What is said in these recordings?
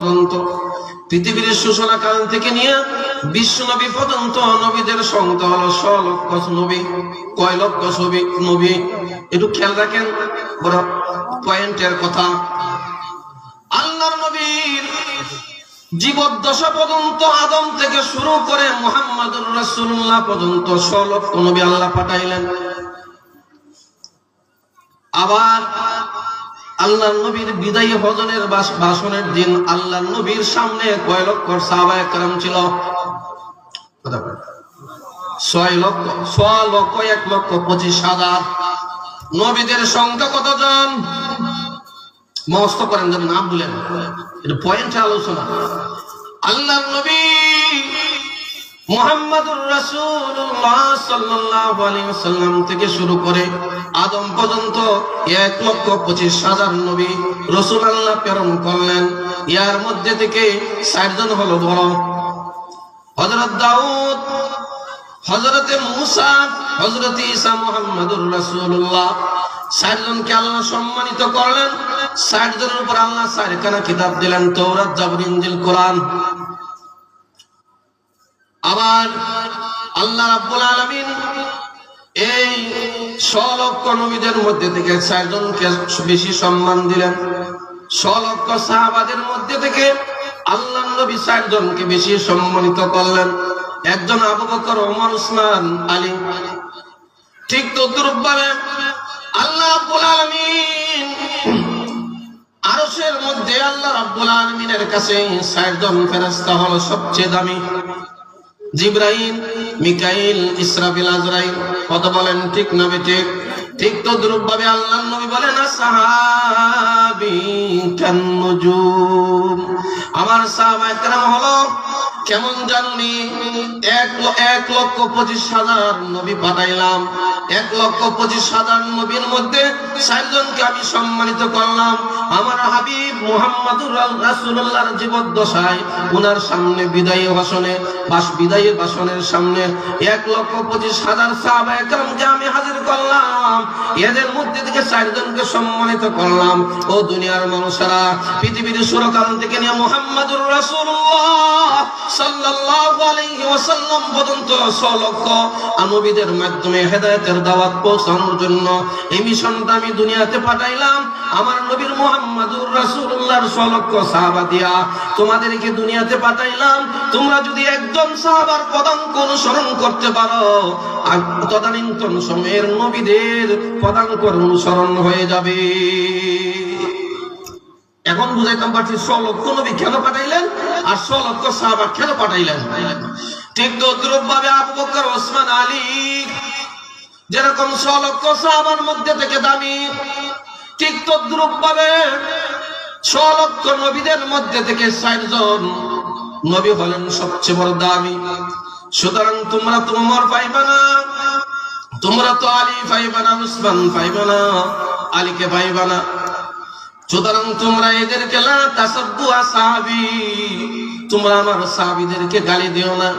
পর্যন্ত পৃথিবীর সূচনা কাল থেকে নিয়ে বিশ্ব নবী পর্যন্ত নবীদের সংখ্যা হলো ছ লক্ষ নবী, কয় লক্ষ ছবি নবী। একটু খেয়াল রাখেন, বড় পয়েন্টের কথা। আল্লাহর নবীর জীবদ্দশা পর্যন্ত, আদম থেকে শুরু করে মোহাম্মদুর রাসূলুল্লাহ পর্যন্ত ছ লক্ষ নবী আল্লাহ পাঠাইলেন। আবার আল্লাহ নবীর বিদায়ী হজনের ভাষণের দিন আল্লাহ নবীর সামনে কয় লক্ষ সাহাবায়ে কেরাম ছিল? ছয় লক্ষ ছয় লক্ষ, এক লক্ষ পঁচিশ হাজার। নবীদের সংখ্যা কতজন? মস্ত করেন যেন নাম বলেন। এটা পয়েন্ট আলোচনা। আল্লাহ নবী মোহাম্মদুর রাসূলুল্লাহ সাল্লাল্লাহু আলাইহি ওয়াসাল্লাম থেকে শুরু করে আদম পর্যন্ত এক লক্ষ পঁচিশ হাজার নবী আল্লাহ প্রেরণ করলেন। ইয়ার মধ্যে থেকে ষাটজন হলো বড়। হযরত দাউদ, হযরতে মূসা, হযরত ঈসা মুহাম্মদুর রাসূলুল্লাহ ষাটজনকে আল্লাহ সম্মানিত করলেন। ষাট জনের উপর আল্লাহ চারখানা কিতাব দিলেন তৌরাত জাবর, ইনজিল, কোরআন। আবার আল্লাহ রাব্বুল আলামিন এই লক্ষ নবীদের মধ্যে থেকে চারজনকে বেশি সম্মান দিলেন। লক্ষ সাহাবাদের মধ্যে থেকে আল্লাহ নবী চারজনকে বেশি সম্মানিত করলেন। একজন আবু বকর, ওমর, উসমান, আলী। ঠিক তদ্রুপভাবে আল্লাহ রাব্বুল আলামিন আরশের মধ্যে আল্লাহ রাব্বুল আলামিনের কাছে চারজন ফেরেশতা হলো সবচেয়ে দামি। জিব্রাইল, মিকাইল, ইসরাফিল, আজরাইল কত বলেন ঠিক না ঠিক? ঠিক তো দ্রুপ ভাবে আল্লাহ নবী বলেন সাহাবি কান্নুজুম। আমার সাহাবায়ে কেরাম হলো, কেমন জানুনি? এক এক লক্ষ পঁচিশ হাজার নবী পাঠাইলাম। এক লক্ষ পঁচিশ হাজার নবীর মধ্যে চারজনকে আমি সম্মানিত করলাম। আমার হাবিব মুহাম্মাদুর রাসূলুল্লাহর জীবদ্দশায় উনার সামনে বিদায়ী ভাষণে, বাস বিদায়ী ভাষণের সামনে এক লক্ষ পঁচিশ হাজার সাহাবায়ে কেরামকে আমি হাজির করলাম। এদের মধ্যে থেকে চারজনকে সম্মানিত করলাম। ও দুনিয়ার মানুষেরা, পৃথিবীর সুরকাল থেকে নিয়ে মুহাম্মাদুর রাসূলুল্লাহ সাল্লাল্লাহু আলাইহি ওয়াসাল্লাম পর্যন্ত সলক্ষ নবীদের মাধ্যমে হেদায়েতের দাওয়াত পৌঁছানোর জন্য এই মিশনটা আমি দুনিয়াতে পাঠাইলাম। আমার নবীর মুহাম্মাদুর রাসূলুল্লাহর সলক্ষ সাহাবা দিয়া তোমাদেরকে দুনিয়াতে পাঠাইলাম। তোমরা যদি একজন সাহাবার পদাঙ্ক অনুসরণ করতে পারো তদানীন্তন সময়ের নবীদের পদাঙ্ক অনুসরণ হয়ে যাবে। এখন বুঝাইতাম পারছি ছ লক্ষ নবী কেন পাঠাইলেন আর ছ লক্ষ সাহাবা কেন পাঠাইলেন? ঠিক তদ্রুপ ভাবে আবু বকর, ওসমান, আলী যেরকম ছ লক্ষ সাহাবার মধ্যে থেকে দামি, ঠিক তদ্রুপ ভাবে ছ লক্ষ নবীদের মধ্যে থেকে ষাট জন নবী হলেন সবচেয়ে বড় দামি। সুতরাং তোমরা তো উমর পাইবে না তোমরা তো আলী পাইবে না উসমান পাইবে না আলীকে পাইবে না সুতরাং তোমরা এদেরকে লা তাসাব্বু আসহাবি তোমরা আমার সাহাবীদেরকে গালি দিও না।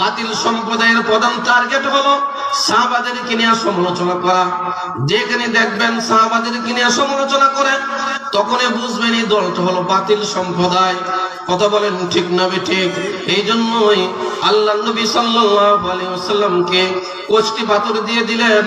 বাতিল সম্প্রদায়ের প্রধান টার্গেট হলো সাহাবাদেরকে নিয়ে সমালোচনা করা। যেখানে দেখবেন সাহাবাদেরকে নিয়ে সমালোচনা করে, তখনই বুঝবেন এই দলটা হলো বাতিল সম্প্রদায়। কথা বলেন ঠিক না ঠিক? এই জন্যই আল্লাহ নবী সাল্লাল্লাহু আলাইহি ওয়াসাল্লামকে পাথর দিয়ে দিলেন।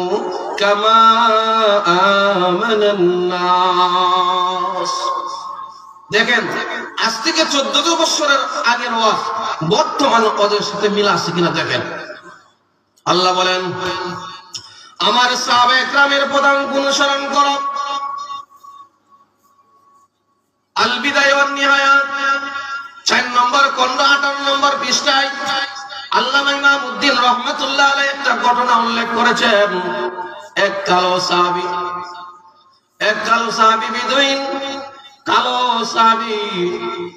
কামা আমানান নাস দেখেন, আজ থেকে চোদ্দ বছরের আগের ওয়াজ বর্তমান ওদের সাথে মিল আছে কিনা দেখেন। আল্লাহ বলেন, আমার সাহাবে একরামের প্রধান অনুসরণ করো। আল বিদায় নিহায়াত চার নম্বর খন্ড আঠারো নম্বর পৃষ্ঠায় আল্লাহ ইমাম উদ্দিন রহমতুল্লাহ আলাই একটা ঘটনা উল্লেখ করেছেন। এক কালো সাহাবি এক কালো সাহাবি বিদুইন কালো সাহাবি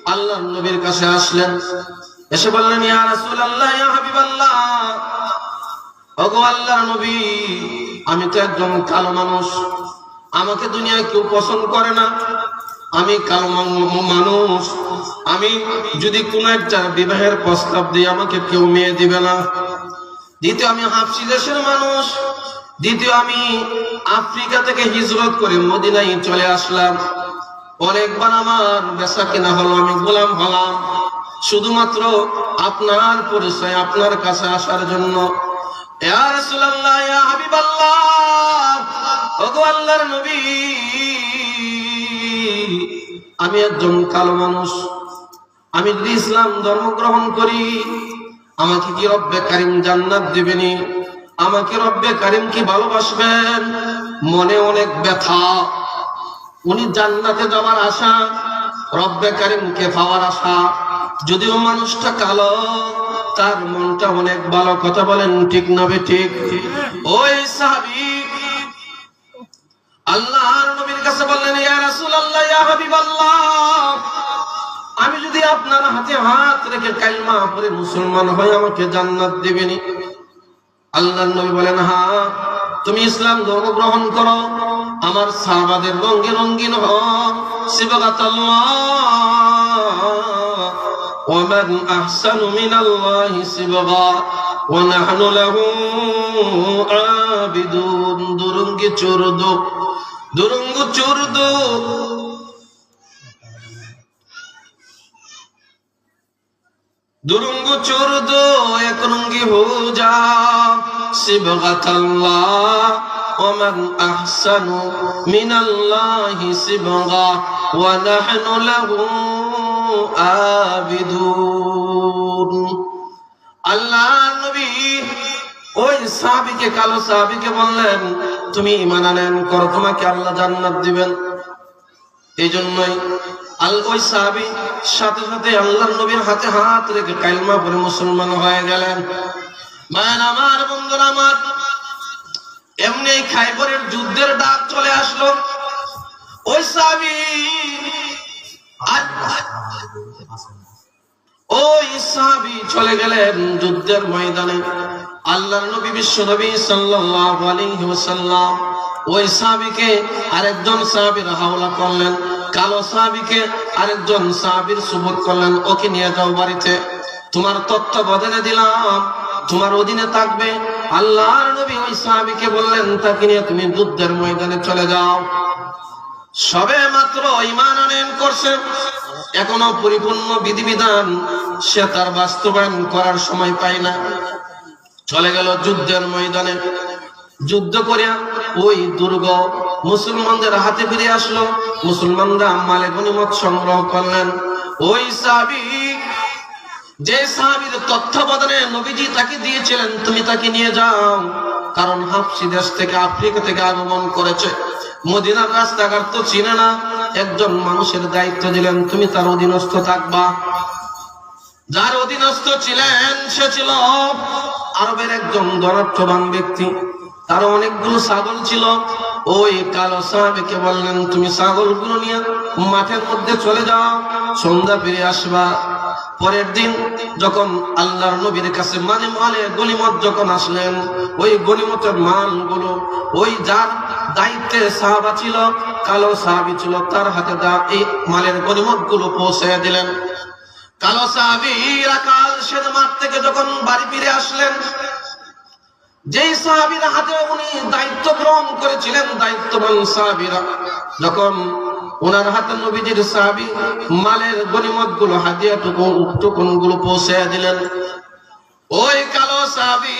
আল্লাহ নবীর কাছে আসলেন। এসে বললেন, ইয়া ইয়া ওগো নবী, আমি তো একজন কালো মানুষ। আমাকে দুনিয়ায় কেউ পছন্দ করে না। আমি কালো মানুষ। আমি যদি কোন একটা বিবাহের প্রস্তাব দিই, আমাকে কেউ মেয়ে দিবে না। দ্বিতীয়, আমি হাফসি দেশের মানুষ। দ্বিতীয়, আমি আফ্রিকা থেকে হিজরত করে মদিনায় চলে আসলাম। অনেকবার আমার বেচা কেনা হলো, আমি গোলাম হলাম। শুধুমাত্র আপনার পরিচয়, আপনার কাছে আসার জন্য। আমি একজন কালো মানুষ। আমি যদি ইসলাম ধর্ম গ্রহণ করি, আমাকে কি রব্বে কারিম জান্নাত দিবেনি? আমাকে রব্বে কারিম কি ভালোবাসবেন? মনে অনেক ব্যথা। উনি জান্নাতে যাওয়ার আশা, রব্বে কারিমকে পাওয়ার আশা। যদিও মানুষটা কালো, তার মনটা অনেক ভালো। কথা বলেন ঠিক না বে ঠিক? ওই সাহাবী, আল্লাহর নবীর কাছে বললেন, ইয়া রাসূলুল্লাহ, ইয়া হাবিবাল্লাহ। আমি যদি আপনার হাতে হাত রেখে কালমা পড়ে মুসলমান হয়ে আমাকে জান্নাত দিবেনি আল্লাহর নবী বলেন হ্যাঁ তুমি ইসলাম ধর্ম গ্রহণ করো আমার সাহাবাদের রঙ্গে রঙ্গিন হ সিবগাতাল্লাহ ومن أحسن من الله سبغا ونحن له عابدون দুরঙ্গি চুরদু দুরঙ্গ চুরদু দুরঙ্গ চুরদু এক রঙ্গি হো যা সিবগাতাল্লাহ ومن أحسن من الله سبغا ونحن له আবিদুন আল্লাহ নবী ওই সাহাবীকে কালো সাহাবীকে বললেন তুমি ঈমান আনেন করো তোমাকে আল্লাহ জান্নাত দিবেন এই জন্যই আল ওই সাহাবী সাথে সাথে আল্লাহ নবীর হাতে হাত রেখে কালমা পরে মুসলমান হয়ে গেলেন। মান আমার, বন্ধুরা আমার, এমনি খাইবরের যুদ্ধের ডাক চলে আসলো। ওই সাহাবী ওই সাহাবী চলে গেলেন যুদ্ধের ময়দানে। আল্লাহর নবী বিশ্ব নবী সাল্লাল্লাহু আলাইহি ওয়াসাল্লাম ওই সাহাবীকে আরেকজন সাহাবীর হাওলা করলেন, কালো সাহাবীকে আরেকজন সাহাবীর সুবত করলেন, ওকে নিয়ে যাও বাড়িতে। তোমার তত্ত্ব বদলে দিলাম, তোমার অধীনে থাকবে। আল্লাহর নবী ওই সাহাবীকে বললেন, তাকে নিয়ে তুমি যুদ্ধের ময়দানে চলে যাও। সবে মাত্র ইমান আনয়ন করছে। এখনও পরিপূর্ণ বিধিবিধান সে তার বাস্তবায়ন করার সময় পায় না। চলে গেল যুদ্ধের ময়দানে। যুদ্ধ করিয়া ওই দুর্গ মুসলমানদের হাতে ফিরে আসলো। মুসলমানরা মালে গনিমত সংগ্রহ করলেন। ওই সাহাবী, যে সাহাবীর তত্ত্বাবধানে নবীজি তাকে দিয়েছিলেন, তুমি তাকে নিয়ে যাও। কারণ হাফসি দেশ থেকে আফ্রিকা থেকে আগমন করেছে। মদিনার রাস্তাঘাট তো চিনে না। একজন মানুষের দায়িত্ব দিলেন, তুমি তার অধীনস্থ থাকবা। যার অধীনস্থ ছিলেন, সে ছিল আরবের একজন ধনার্থবান ব্যক্তি। তার অনেকগুলো ছাগল ছিল। ওই কালো সাহাবিকে বললেন, তুমি ছাগলগুলো নিয়ে মাঠের মধ্যে চলে যাও, সন্ধ্যা ফিরে আসবা। পরের দিন যখন আল্লাহর নবীর কাছে মানে মালে গনিমত যখন আসলেন, ওই গনিমতের মালগুলো, ওই যার দায়িত্বে সাহাবা ছিল, কালো সাহাবি ছিল, তার হাতে দা এই মালের গনিমতগুলো পৌঁছে দিলেন। কালো সাহাবির আকাল সেদ মাঠ থেকে যখন বাড়ি ফিরে আসলেন যেই সাহাবির হাতে উনি দায়িত্ব গ্রহণ করেছিলেন, দায়িত্ববান সাহাবিরা, যখন ওনার হাতে নবীজির সাহাবি মালের গনিমতগুলো হাতিয়া টুকুন টুকুনগুলো পৌঁছে দিলেন, ওই কালো সাহাবি